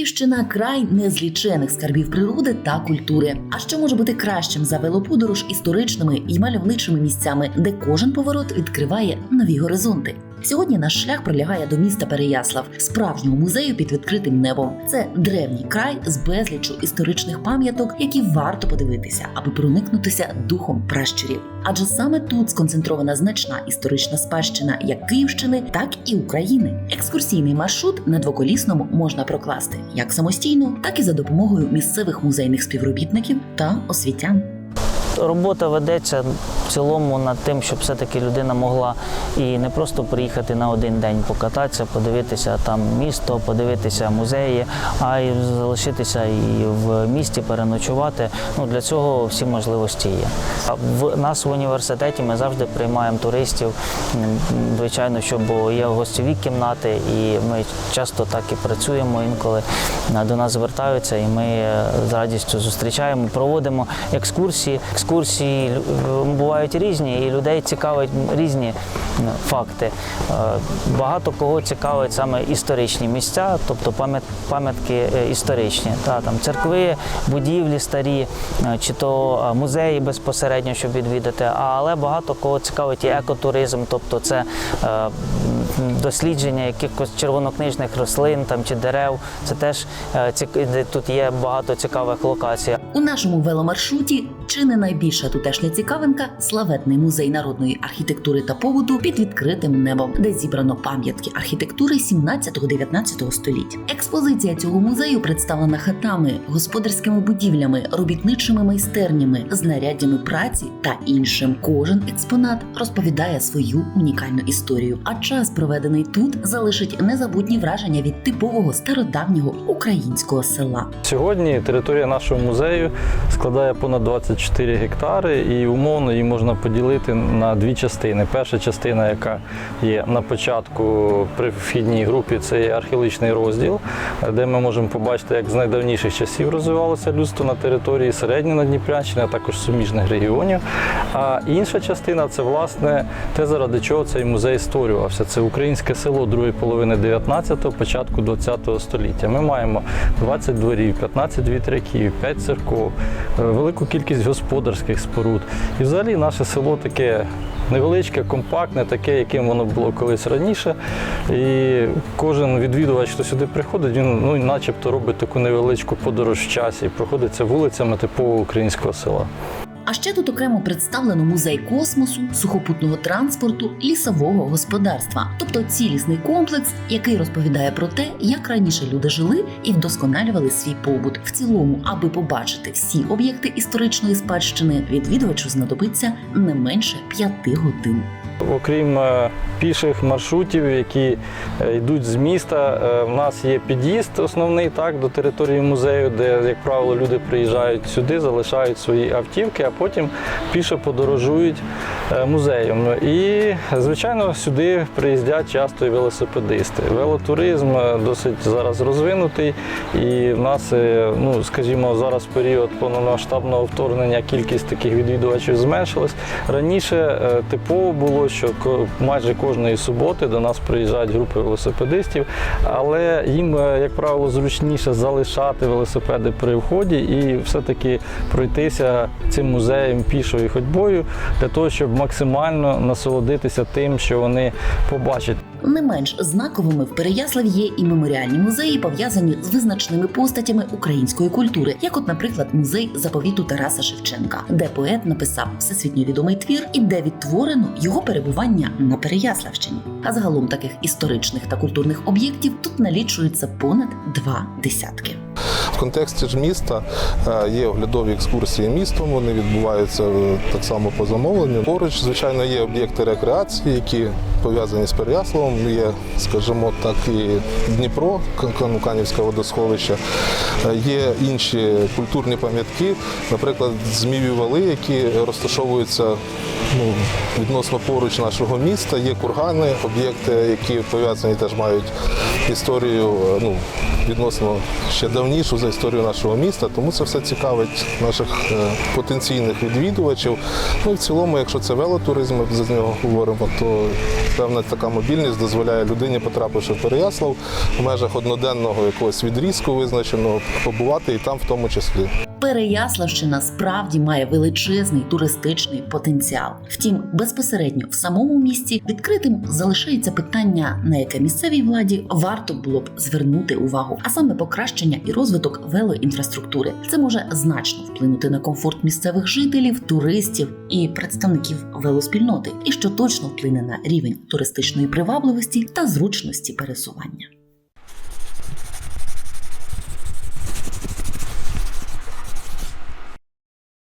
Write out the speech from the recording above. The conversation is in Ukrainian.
Київщина край незлічених скарбів природи та культури. А що може бути кращим за велоподорож історичними і мальовничими місцями, де кожен поворот відкриває нові горизонти? Сьогодні наш шлях пролягає до міста Переяслав, справжнього музею під відкритим небом. Це древній край з безлічу історичних пам'яток, які варто подивитися, аби проникнутися духом пращурів. Адже саме тут сконцентрована значна історична спадщина як Київщини, так і України. Екскурсійний маршрут на двоколісному можна прокласти як самостійно, так і за допомогою місцевих музейних співробітників та освітян. Робота ведеться в цілому над тим, щоб все-таки людина могла і не просто приїхати на один день покататися, подивитися там місто, подивитися музеї, а й залишитися і в місті переночувати. Ну для цього всі можливості є. В нас в університеті ми завжди приймаємо туристів. Звичайно, що бо є гостьові кімнати, і ми часто так і працюємо інколи. е, До нас звертаються, і ми е, з радістю зустрічаємо, проводимо екскурсії. Екскурсії лю- бувають різні, і людей цікавить різні е, факти. Е, Багато кого цікавить саме історичні місця, тобто пам'ятки е, історичні. Та, там, церкви, будівлі старі, чи то музеї безпосередньо, щоб відвідати. Але багато кого цікавить і екотуризм, тобто це дослідження якихось червонокнижних рослин там, чи дерев. Це теж е, тут є багато цікавих локацій. У нашому веломаршруті чи не найбільша тутешня цікавинка славетний музей народної архітектури та побуту під відкритим небом, де зібрано пам'ятки архітектури 17-19 століть. Експозиція цього музею представлена хатами, господарськими будівлями, робітничими майстернями, знаряддями праці та іншим. Кожен експонат розповідає свою унікальну історію. А час, проведений тут, залишить незабутні враження від типового стародавнього українського села. Сьогодні територія нашого музею складає понад 24 гектари, і умовно її можна поділити на дві частини. Перша частина, яка є на початку при вхідній групі, це є археологічний розділ, де ми можемо побачити, як з найдавніших часів розвивалося людство на території середньої Надніпрянщини, а також суміжних регіонів. А інша частина це власне те, заради чого цей музей створювався. Це українське село другої половини 19-го, початку 20-го століття. Ми маємо 20 дворів, 15 вітряків, 5 церков, е, велику кількість господарських споруд. І взагалі наше село таке невеличке, компактне, таке, яким воно було колись раніше. І кожен відвідувач, хто сюди приходить, він ну, начебто робить таку невеличку подорож в часі проходиться вулицями типового українського села. А ще тут окремо представлено музей космосу, сухопутного транспорту, лісового господарства, тобто цілісний комплекс, який розповідає про те, як раніше люди жили і вдосконалювали свій побут. В цілому, аби побачити всі об'єкти історичної спадщини, відвідувачу знадобиться не менше п'яти годин. Окрім е, піших маршрутів, які е, йдуть з міста, е, в нас є під'їзд основний так, до території музею, де, як правило, люди приїжджають сюди, залишають свої автівки, а потім пішо подорожують музеєм. І, звичайно, сюди приїздять часто і велосипедисти. Велотуризм досить зараз розвинутий, і в нас, ну, скажімо, зараз період повномасштабного вторгнення кількість таких відвідувачів зменшилась. Раніше типово було, що майже кожної суботи до нас приїжджають групи велосипедистів, але їм, е, як правило, зручніше залишати велосипеди при вході і все-таки пройтися цим музеєм пішою ходьбою для того, щоб максимально насолодитися тим, що вони побачать. Не менш знаковими в Переяславі є і меморіальні музеї, пов'язані з визначними постатями української культури, як, от, наприклад, музей заповіту Тараса Шевченка, де поет написав всесвітньо відомий твір і де відтворено його перебування на Переяславщині. А загалом таких історичних та культурних об'єктів тут налічується понад два десятки. В контексті ж міста е, є оглядові екскурсії містом, вони відбуваються е, так само по замовленню. Поруч, звичайно, є об'єкти рекреації, які пов'язані з Переяславом. Є, скажімо так, і Дніпро, Кан- Канівське водосховище. Е, Є інші культурні пам'ятки, наприклад, Зміїві вали, які розташовуються ну, відносно поруч нашого міста. Є кургани, об'єкти, які пов'язані теж мають історію е, ну, відносно ще давнішу за історію нашого міста, тому це все цікавить наших е, потенційних відвідувачів. Ну і в цілому, якщо це велотуризм, ми за нього говоримо, то Певна така мобільність дозволяє людині, потрапивши в Переяслав, в межах одноденного якогось відрізку визначеного, побувати і там в тому числі. Переяславщина справді має величезний туристичний потенціал. Втім, безпосередньо в самому місті відкритим залишається питання, на яке місцевій владі варто було б звернути увагу, а саме покращення і розвиток велоінфраструктури. Це може значно вплинути на комфорт місцевих жителів, туристів і представників велоспільноти, і що точно вплине на рівень туристичної привабливості та зручності пересування.